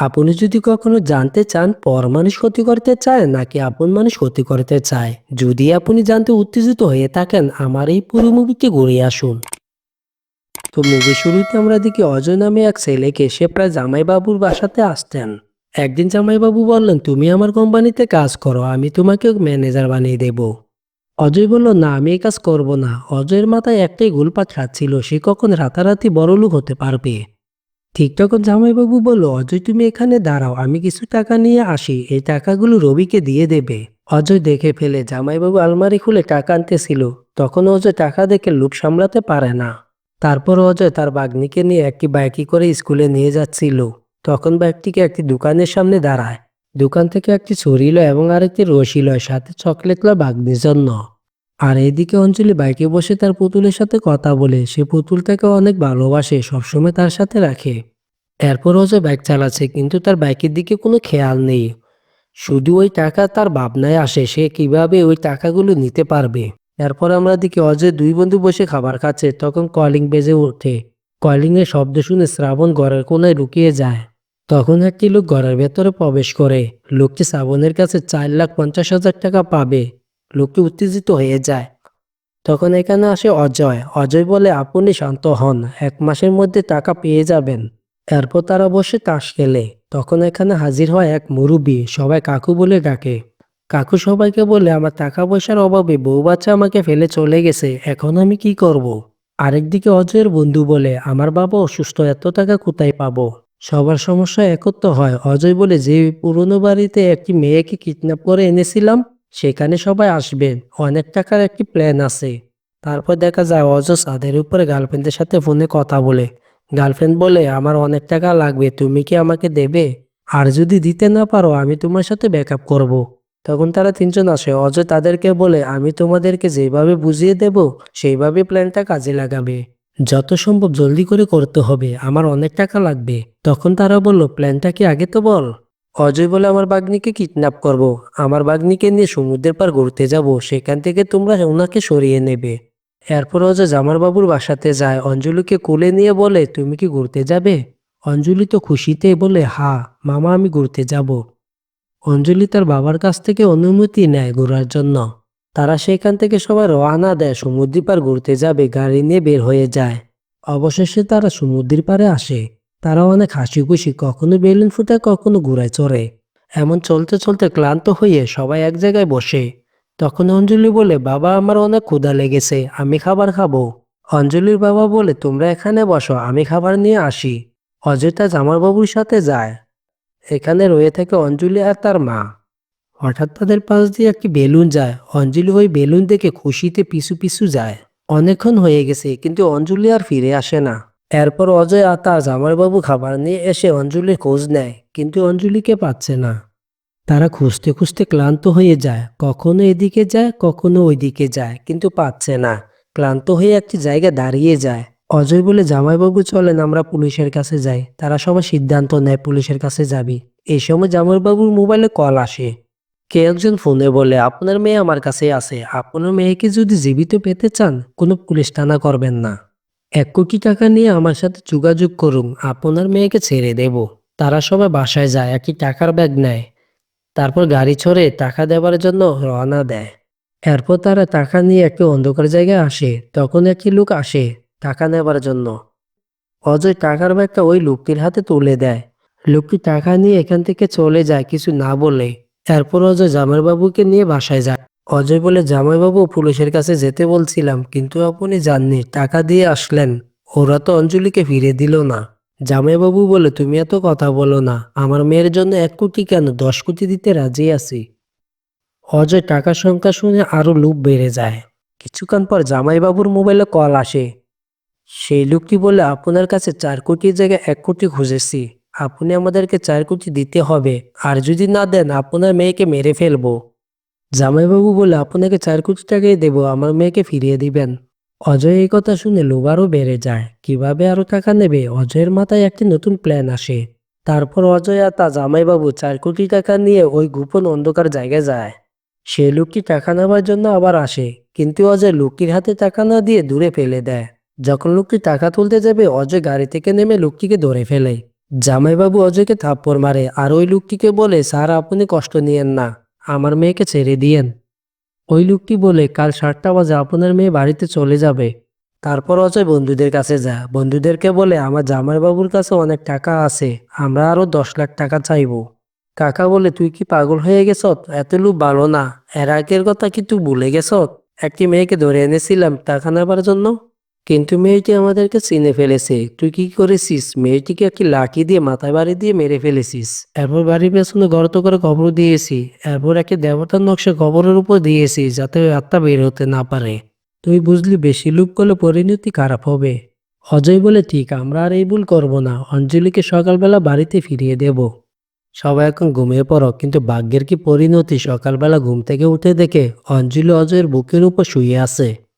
আপনি যদি কখনো জানতে চান পর মানুষ ক্ষতি করতে চায় নাকি আপন মানুষ ক্ষতি করতে চায়, যদি আপনি জানতে উত্তেজিত হয়ে থাকেন, আমার এই পুরো মুভিকে ঘুরে আসুন। তো মুভি শুরুতে আমরা দেখি অজয় নামে এক ছেলেকে, সে প্রায় জামাইবাবুর বাসাতে আসতেন। একদিন জামাইবাবু বললেন, তুমি আমার কোম্পানিতে কাজ করো, আমি তোমাকে ম্যানেজার বানিয়ে দেব। অজয় বলল, না, আমি এই কাজ করব না। অজয়ের মাথায় একটাই গোলপাত খাচ্ছিল সে কখন রাতারাতি বড়লোক হতে পারবে। ঠিক তখন জামাইবাবু বলল, অজয়, তুমি এখানে দাঁড়াও, আমি কিছু টাকা নিয়ে আসি, এই টাকাগুলো রবিকে দিয়ে দেবে। অজয় দেখে ফেলে, জামাইবাবু আলমারি খুলে টাকা আনতেছিল। তখন অজয় টাকা দেখে লোভ সামলাতে পারে না। তারপর অজয় তার বাগ্নিকে নিয়ে একটি বাইকে করে স্কুলে নিয়ে যাচ্ছিল। তখন বাইকটিকে একটি দোকানের সামনে দাঁড়ায়। দোকান থেকে একটি ছুরি লয় এবং আরেকটি রশি লয় সাথে চকলেট লয় বাগ্নির জন্য। আর এদিকে অঞ্জলি বাইকে বসে তার পুতুলের সাথে কথা বলে। সে পুতুলটাকে অনেক ভালোবাসে, সবসময় তার সাথে রাখে। এরপর অজয় বাইক চালাচ্ছে, কিন্তু তার বাইকের দিকে কোনো খেয়াল নেই। শুধু ওই টাকা তার ভাবনায় আসে, সে কীভাবে ওই টাকাগুলো নিতে পারবে। এরপর আমরা দেখি অজয় দুই বন্ধু বসে খাবার খাচ্ছে, তখন কলিং বেজে ওঠে। কলিং এর শব্দ শুনে শ্রাবণ ঘরের কোনায় লুকিয়ে যায়। তখন একটি লোক ঘরের ভেতরে প্রবেশ করে। লোকটি শ্রাবণের কাছে চার লাখ পঞ্চাশ হাজার টাকা পাবে। লোকটি উত্তেজিত হয়ে যায়। তখন এখানে আসে অজয়। অজয় বলে, আপনি শান্ত হন, এক মাসের মধ্যে টাকা পেয়ে যাবেন। এরপর তারা বসে তাস খেলে। তখন এখানে হাজির হয় এক মুরুবি সবাই কাকু বলে ডাকে। কাকু সবাইকে বলে, আমার টাকা পয়সার অভাবে বউ বাচ্চা আমাকে ফেলে চলে গেছে। এখন আমি কি করব। আরেকদিকে অজয়ের বন্ধু বলে, আমার বাবা অসুস্থ, এত টাকা কোথায় পাবো? সবার সমস্যা একত্র হয়। অজয় বলে, যে পুরনো বাড়িতে একটি মেয়েকে কিডন্যাপ করে এনেছিলাম সেখানে সবাই আসবেন অনেক টাকার একটি প্ল্যান আছে। তারপর দেখা যায়, অজয় ছাদের উপরে গার্লফ্রেন্ডের সাথে ফোনে কথা বলে। গার্লফ্রেন্ড বলে, আমার অনেক টাকা লাগবে, তুমি কি আমাকে দেবে? আর যদি দিতে না পারো, আমি তোমার সাথে ব্যাকআপ করব। তখন তারা তিনজন আসে। অজয় তাদেরকে বলে, আমি তোমাদেরকে যেভাবে বুঝিয়ে দেব, সেইভাবে প্ল্যানটা কাজে লাগাবে। যত সম্ভব জলদি করে করতে হবে, আমার অনেক টাকা লাগবে। তখন তারা বলল প্ল্যানটা কি আগে তো বল? অজয় বলে, আমার বাগ্নিকে কিডন্যাপ করব। আমার বাগ্নিকে নিয়ে সমুদ্রের পার ঘুরতে যাব। সেখান থেকে তোমরা ওনাকে সরিয়ে নেবে। এরপর অজয় জামারবাবুর বাসাতে যায়। অঞ্জলিকে কোলে নিয়ে বলে, তুমি কি ঘুরতে যাবে? অঞ্জলি তো খুশিতে বলে, হা, মামা, আমি ঘুরতে যাব। অঞ্জলি তার বাবার কাছ থেকে অনুমতি নেয় ঘোরার জন্য। তারা সেখান থেকে সবাই রওনা দেয়। সমুদ্র পার ঘুরতে যাবে। গাড়ি নিয়ে বের হয়ে যায়। অবশেষে তারা সমুদ্রের পারে আসে। তারা অনেক হাসি খুশি কখনো বেলুন ফুটায় কখনো ঘুরায় চড়ে। এমন চলতে চলতে ক্লান্ত হয়ে সবাই এক জায়গায় বসে। তখন অঞ্জলি বলে, বাবা, আমার অনেক ক্ষুধা লেগেছে, আমি খাবার খাব। অঞ্জলির বাবা বলে, তোমরা এখানে বসো, আমি খাবার নিয়ে আসি। তার জামারবাবুর সাথে যায়। এখানে রয়ে থাকে অঞ্জলি আর তার মা। হঠাৎ তাদের পাশ দিয়ে একটি বেলুন যায়। অঞ্জলি ওই বেলুন দেখে খুশিতে পিছু পিছু যায়। অনেকক্ষণ হয়ে গেছে, কিন্তু অঞ্জলি আর ফিরে আসে না। এরপর অজয় আর তার জামাইবাবু খাবার নিয়ে এসে অঞ্জলির খোঁজ নেয়, কিন্তু অঞ্জলিকে পাচ্ছে না। তারা খুঁজতে খুঁজতে ক্লান্ত হয়ে যায়, কখনো এদিকে যায়, কখনো ওইদিকে যায়, কিন্তু পাচ্ছে না। ক্লান্ত হয়ে একটি জায়গায় দাঁড়িয়ে যায়। অজয় বলে, জামাইবাবু, চলেন, আমরা পুলিশের কাছে যাই। তারা সবাই সিদ্ধান্ত নেয়, পুলিশের কাছে যাবি। এই সময় জামাইবাবুর মোবাইলে কল আসে। কে একজন ফোনে বলে, আপনার মেয়ে আমার কাছে আছে। আপনার মেয়েকে যদি জীবিত পেতে চান, কোনো পুলিশ থানা করবেন না। এক কোটি টাকা নিয়ে আমার সাথে যোগাযোগ করুন, আপনার মেয়েকে ছেড়ে দেব। তারা সবাই বাসায় যায়, একই টাকার ব্যাগ নেয়। তারপর গাড়ি ছড়ে, টাকা দেওয়ার জন্য রওনা দেয়। এরপর তারা টাকা নিয়ে একটি অন্ধকার জায়গায় আসে, তখন একটি লোক আসে টাকা নেবার জন্য। অজয় টাকার ব্যাগটা ওই লোকটির হাতে তুলে দেয়। লোকটি টাকা নিয়ে এখান থেকে চলে যায় কিছু না বলে। এরপর অজয় জামাইবাবুকে নিয়ে বাসায় যায়। অজয় বলে, জামাইবাবু, পুলিশের কাছে যেতে বলছিলাম, কিন্তু আপনি যাননি, টাকা দিয়ে আসলেন। ওরা তো অঞ্জলিকে ফিরে দিল না। জামাইবাবু বলে, তুমি এত কথা বলো না, আমার মেয়ের জন্য এক কোটি কেন? দশ কোটি দিতে রাজি আছি। অজয় টাকার সংখ্যা শুনে আরও লোভ বেড়ে যায়। কিছুক্ষণ পর জামাইবাবুর মোবাইলে কল আসে। সেই লোকটি বলে, আপনার কাছে চার কোটির জায়গায় এক কোটি খুঁজেছি। আপনি আমাদেরকে চার কোটি দিতে হবে। আর যদি না দেন, আপনার মেয়েকে মেরে ফেলব। জামাইবাবু বলে, আপনাকে চার কোটি টাকাই দেব, আমার মেয়েকে ফিরিয়ে দিবেন। অজয় এই কথা শুনে লোভ আরও বেড়ে যায়। কীভাবে আরও টাকা নেবে? অজয়ের মাথায় একটি নতুন প্ল্যান আসে। তারপর অজয় আর তার জামাইবাবু চার কোটি টাকা নিয়ে ওই গোপন অন্ধকার জায়গায় যায়। সে লোকটি টাকা নেওয়ার জন্য আবার আসে, কিন্তু অজয় লোকটির হাতে টাকা না দিয়ে দূরে ফেলে দেয়। যখন লোকটি টাকা তুলতে যাবে, অজয় গাড়ি থেকে নেমে লোকটিকে ধরে ফেলে। জামাইবাবু অজয়কে থাপ্পড় মারে, আর ওই লোকটিকে বলে, স্যার, আপনি কষ্ট নিয়েন না। আমার মেয়েকে ছেড়ে দিয়েন। ওই লোকটি বলে, কাল সাতটা বাজে আপনার মেয়ে বাড়িতে চলে যাবে। তারপর অজয় বন্ধুদের কাছে যা বন্ধুদেরকে বলে, আমার জামাইবাবুর কাছে অনেক টাকা আছে। আমরা আরও দশ লাখ টাকা চাইব। কাকা বলে, তুই কি পাগল হয়ে গেছ এত লোক ভালো না। এর আগের কথা কি তুই ভুলে গেছ একটি মেয়েকে ধরে এনেছিলাম টাকা নেবার জন্য? কিন্তু মেয়েটি আমাদেরকে চিনে ফেলেছে। তুই কি করেছিস? মেয়েটিকে একটি লাঠি দিয়ে মাথায় বাড়ি দিয়ে মেরে ফেলেছিস। এরপর বাড়ির পেছনে গর্ত করে কবর দিয়েছি। এরপর একটি দেবতার নকশা কবরের উপর দিয়েছি যাতে আত্মা বের হতে না পারে। তুই বুঝলি, বেশি লুপ করলে পরিণতি খারাপ হবে। অজয় বলে, ঠিক, আমরা আর এই ভুল করব না। অঞ্জলিকে সকালবেলা বাড়িতে ফিরিয়ে দেব। সবাই এখন ঘুমিয়ে পড়ো, কিন্তু ভাগ্যের কি পরিণতি? সকালবেলা ঘুম থেকে উঠে দেখে অঞ্জলি অজয়ের বুকের উপর শুয়ে আছে।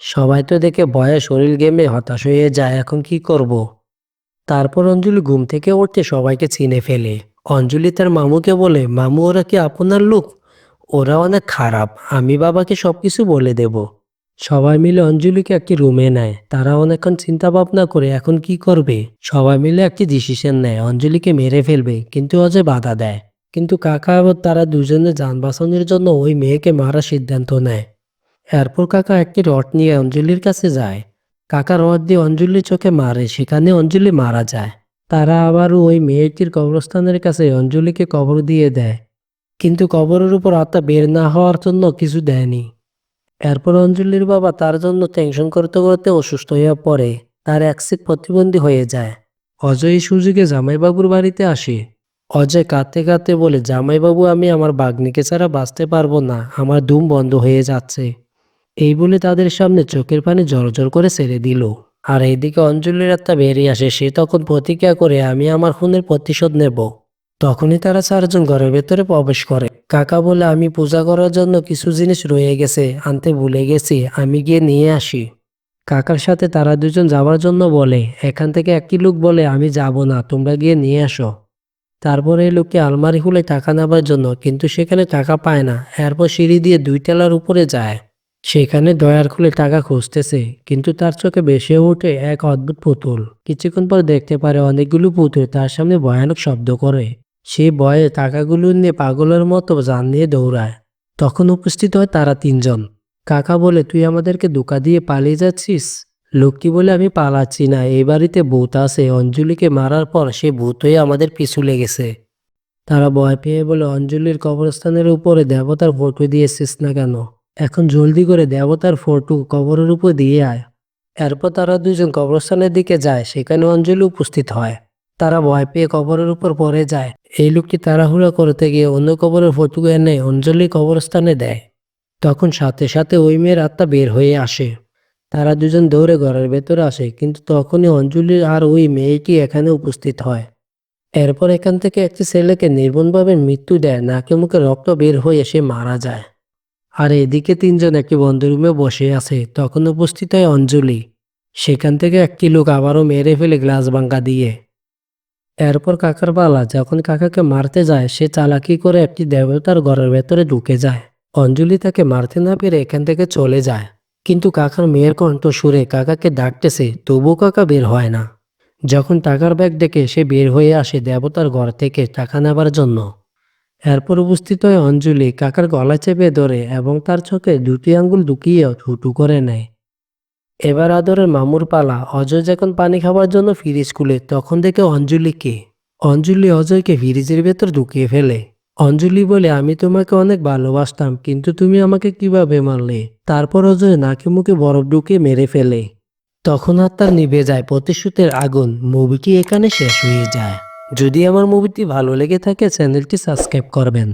সবাই তো দেখে ভয়ে শরীর গেমে হতাশ হয়ে যায়, এখন কি করব। তারপর অঞ্জলি ঘুম থেকে উঠতে সবাইকে চিনে ফেলে। অঞ্জলি তার মামুকে বলে, মামু, ওরা কি আপনার লোক? ওরা অনেক খারাপ, আমি বাবাকে সবকিছু বলে দেব। সবাই মিলে অঞ্জলিকে একটি রুমে নেয়। তারা অনেকক্ষণ চিন্তা ভাবনা করে, এখন কি করবে? সবাই মিলে একটি ডিসিশন নেয়, অঞ্জলিকে মেরে ফেলবে, কিন্তু অজয় বাধা দেয়। কিন্তু কাকা এবং তারা দুজনে যান বাঁচানোর জন্য ওই মেয়েকে মারার সিদ্ধান্ত নেয়। এরপর কাকা একটি রড নিয়ে অঞ্জলির কাছে যায়। কাকা রড দিয়ে অঞ্জলির চোখে মারে, সেখানে অঞ্জলি মারা যায়। তারা আবার ওই মেয়েটির কবরস্থানের কাছে অঞ্জলিকে কবর দিয়ে দেয়। কিন্তু কবরের উপর আত্মা বের না হওয়ার জন্য কিছু দেয়নি। এরপর অঞ্জলির বাবা তার জন্য টেনশন করতে করতে অসুস্থ হয়ে পড়ে। তার অ্যাক্সিড প্রতিবন্ধী হয়ে যায়। অজয় সুযোগে জামাইবাবুর বাড়িতে আসে। অজয় কাঁদতে কাঁদতে বলে, জামাইবাবু, আমি আমার বাগ্নিকে ছাড়া বাঁচতে পারব না। আমার দুম বন্ধ হয়ে যাচ্ছে। এই বলে তাদের সামনে চোখের পানি জড়জড় করে ছেড়ে দিল। আর এইদিকে অঞ্জলির আত্মা বেরিয়ে আসে, সে তখন প্রতিজ্ঞা করে, আমি আমার খুনের প্রতিশোধ নেব। তখনই তারা চারজন ঘরের ভেতরে প্রবেশ করে। কাকা বলে, আমি পূজা করার জন্য কিছু জিনিস রয়ে গেছে, আনতে ভুলে গেছি, আমি গিয়ে নিয়ে আসি। কাকার সাথে তারা দুজন যাওয়ার জন্য বলে, এখান থেকে একই লোক বলে, আমি যাব না, তোমরা গিয়ে নিয়ে আসো। তারপরে এই লোককে আলমারি খুলে টাকা নেবার জন্য, কিন্তু সেখানে টাকা পায় না। এরপর সিঁড়ি দিয়ে দুই তলার উপরে যায়। সেখানে দয়ার খুলে টাকা খুঁজতেছে, কিন্তু তার চোখে বেসে ওঠে এক অদ্ভুত পুতুল। কিছুক্ষণ পর দেখতে পারে অনেকগুলো পুতুল তার সামনে ভয়ানক শব্দ করে। সে ভয়ে টাকাগুলো নিয়ে পাগলের মতো জান নিয়ে দৌড়ায়। তখন উপস্থিত হয় তারা তিনজন। কাকা বলে, তুই আমাদেরকে ধোকা দিয়ে পালিয়ে যাচ্ছিস? লোকটি বলে, আমি পালাচ্ছি না। এই বাড়িতে ভূত আছে। অঞ্জলিকে মারার পর সে ভূত হয়ে আমাদের পিছু লেগেছে। তারা ভয় পেয়ে বলে, অঞ্জলির কবরস্থানের উপরে দেবতার ফটো দিয়েছিস না কেন? এখন জলদি করে দেবতার ফটো কবরের উপর দিয়ে আয়। এরপর তারা দুজন কবরস্থানের দিকে যায়, সেখানে অঞ্জলি উপস্থিত হয়। তারা ভয় পেয়ে কবরের উপর পড়ে যায়। এই লোকটি তাড়াহুড়া করতে গিয়ে অন্য কবরের ফটো এনে অঞ্জলি কবরস্থানে দেয়। তখন সাথে সাথে ওই মেয়ের আত্মা বের হয়ে আসে। তারা দুজন দৌড়ে ঘরের ভেতরে আসে, কিন্তু তখনই অঞ্জলি আর ওই মেয়েটি এখানে উপস্থিত হয়। এরপর এখান থেকে একটি ছেলেকে নির্মমভাবে মৃত্যু দেয়। নাকে মুখে রক্ত বের হয়ে সে মারা যায়। আর এদিকে তিনজন একটি বন্ধ রুমে বসে আছে, তখন উপস্থিত হয় অঞ্জলি। সেখান থেকে একটি লোক আবারও মেরে ফেলে গ্লাস ভাঙ্গা দিয়ে। এরপর কাকার পালা যখন কাকাকে মারতে যায়, সে চালাকি করে একটি দেবতার ঘরের ভেতরে ঢুকে যায়। অঞ্জলি তাকে মারতে না পেরে এখান থেকে চলে যায়। কিন্তু কাকার মেয়ের কণ্ঠ সুরে কাকাকে ডাকতেছে তবু কাকা বের হয় না। যখন টাকার ব্যাগ দেখে সে বের হয়ে আসে দেবতার ঘর থেকে টাকা নেবার জন্য। এরপর উপস্থিত হয় অঞ্জলি, কাকার গলা চেপে ধরে এবং তার চোখে দুটি আঙ্গুল ঢুকিয়ে হুটু করে নেয়। এবার আদরের মামুর পালা, অজয় যখন পানি খাওয়ার জন্য ফ্রিজ খুলে তখন দেখে অঞ্জলিকে। অঞ্জলি অজয়কে ফ্রিজের ভেতর ঢুকিয়ে ফেলে। অঞ্জলি বলে, আমি তোমাকে অনেক ভালোবাসতাম, কিন্তু তুমি আমাকে কীভাবে মারলে? তারপর অজয় নাকে মুখে বরফ ঢুকিয়ে মেরে ফেলে। তখন আর তার নিভে যায় প্রতিশ্রুতের আগুন মুভিটি এখানে শেষ হয়ে যায়? যদি আমার মুভিটি ভালো লেগে থাকে চ্যানেলটি সাবস্ক্রাইব করবেন।